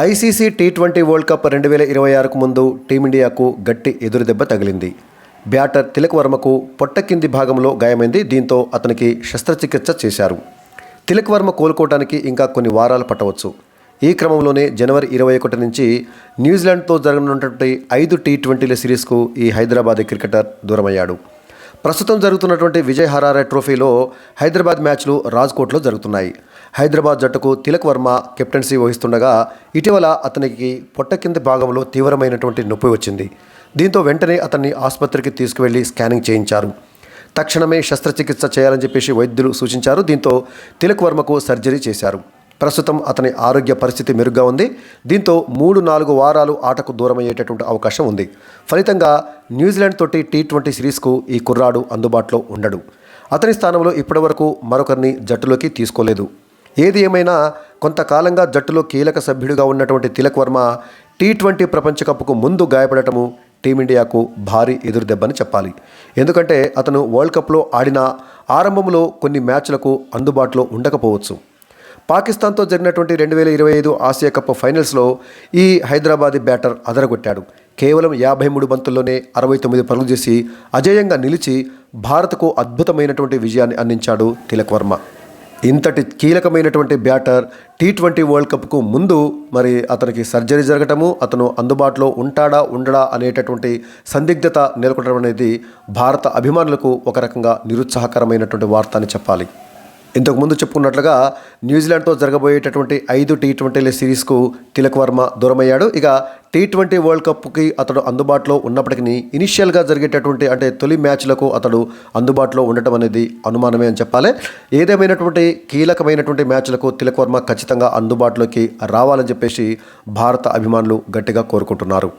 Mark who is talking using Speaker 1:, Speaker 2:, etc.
Speaker 1: ICC T twenty world cup రెండు వేల ఇరవై ఆరుకు ముందు టీమిండియాకు గట్టి ఎదురుదెబ్బ తగిలింది. బ్యాటర్ తిలక్ వర్మకు పొట్ట కింది భాగంలో గాయమైంది. దీంతో అతనికి శస్త్రచికిత్స చేశారు. తిలక్ వర్మ కోలుకోవడానికి ఇంకా కొన్ని వారాలు పట్టవచ్చు. ఈ క్రమంలోనే జనవరి ఇరవై ఒకటి నుంచి న్యూజిలాండ్తో జరగనున్నటువంటి ఐదు టీ ట్వంటీల సిరీస్కు ఈ హైదరాబాద్ క్రికెటర్ దూరమయ్యాడు. ప్రస్తుతం జరుగుతున్నటువంటి విజయ్ హరారే ట్రోఫీలో హైదరాబాద్ మ్యాచ్లు రాజ్కోట్లో జరుగుతున్నాయి. హైదరాబాద్ జట్టుకు తిలక్ వర్మ కెప్టెన్సీ వహిస్తుండగా ఇటీవల అతనికి పొట్ట కింద భాగంలో తీవ్రమైనటువంటి నొప్పి వచ్చింది. దీంతో వెంటనే అతన్ని ఆసుపత్రికి తీసుకువెళ్ళి స్కానింగ్ చేయించారు. తక్షణమే శస్త్రచికిత్స చేయాలని చెప్పేసి వైద్యులు సూచించారు. దీంతో తిలక్ వర్మకు సర్జరీ చేశారు. ప్రస్తుతం అతని ఆరోగ్య పరిస్థితి మెరుగ్గా ఉంది. దీంతో మూడు నాలుగు వారాలు ఆటకు దూరమయ్యేటటువంటి అవకాశం ఉంది. ఫలితంగా న్యూజిలాండ్ తోటి టీ ట్వంటీ సిరీస్కు ఈ కుర్రాడు అందుబాటులో ఉండడు. అతని స్థానంలో ఇప్పటివరకు మరొకరిని జట్టులోకి తీసుకోలేదు. ఏది ఏమైనా కొంతకాలంగా జట్టులో కీలక సభ్యుడిగా ఉన్నటువంటి తిలక్ వర్మ టీ ట్వంటీ ప్రపంచ కప్కు ముందు గాయపడటము టీమిండియాకు భారీ ఎదురుదెబ్బని చెప్పాలి. ఎందుకంటే అతను వరల్డ్ కప్లో ఆడిన ఆరంభంలో కొన్ని మ్యాచ్లకు అందుబాటులో ఉండకపోవచ్చు. పాకిస్తాన్తో జరిగినటువంటి రెండు వేల ఇరవై ఐదు ఆసియా కప్ ఫైనల్స్లో ఈ హైదరాబాదీ బ్యాటర్ అదరగొట్టాడు. కేవలం యాభై మూడు బంతుల్లోనే అరవై తొమ్మిది పరుగులు చేసి అజేయంగా నిలిచి భారత్కు అద్భుతమైనటువంటి విజయాన్ని అందించాడు తిలక్ వర్మ. ఇంతటి కీలకమైనటువంటి బ్యాటర్ టీ ట్వంటీ వరల్డ్ కప్కు ముందు మరి అతనికి సర్జరీ జరగటము అతను అందుబాటులో ఉంటాడా ఉండడా అనేటటువంటి సందిగ్ధత నెలకొనడం అనేది భారత అభిమానులకు ఒక రకంగా నిరుత్సాహకరమైనటువంటి వార్త అని చెప్పాలి. ఇంతకు ముందు చెప్పుకున్నట్లుగా న్యూజిలాండ్తో జరగబోయేటటువంటి ఐదు టీ ట్వంటీల సిరీస్కు తిలక్ వర్మ దూరమయ్యాడు. ఇక టీ ట్వంటీ వరల్డ్ కప్కి అతడు అందుబాటులో ఉన్నప్పటికీ ఇనిషియల్గా జరిగేటటువంటి అంటే తొలి మ్యాచ్లకు అతడు అందుబాటులో ఉండటం అనేది అనుమానమే అని చెప్పాలి. ఏదేమైనటువంటి కీలకమైనటువంటి మ్యాచ్లకు తిలక్ వర్మ ఖచ్చితంగా అందుబాటులోకి రావాలని చెప్పేసి భారత అభిమానులు గట్టిగా కోరుకుంటున్నారు.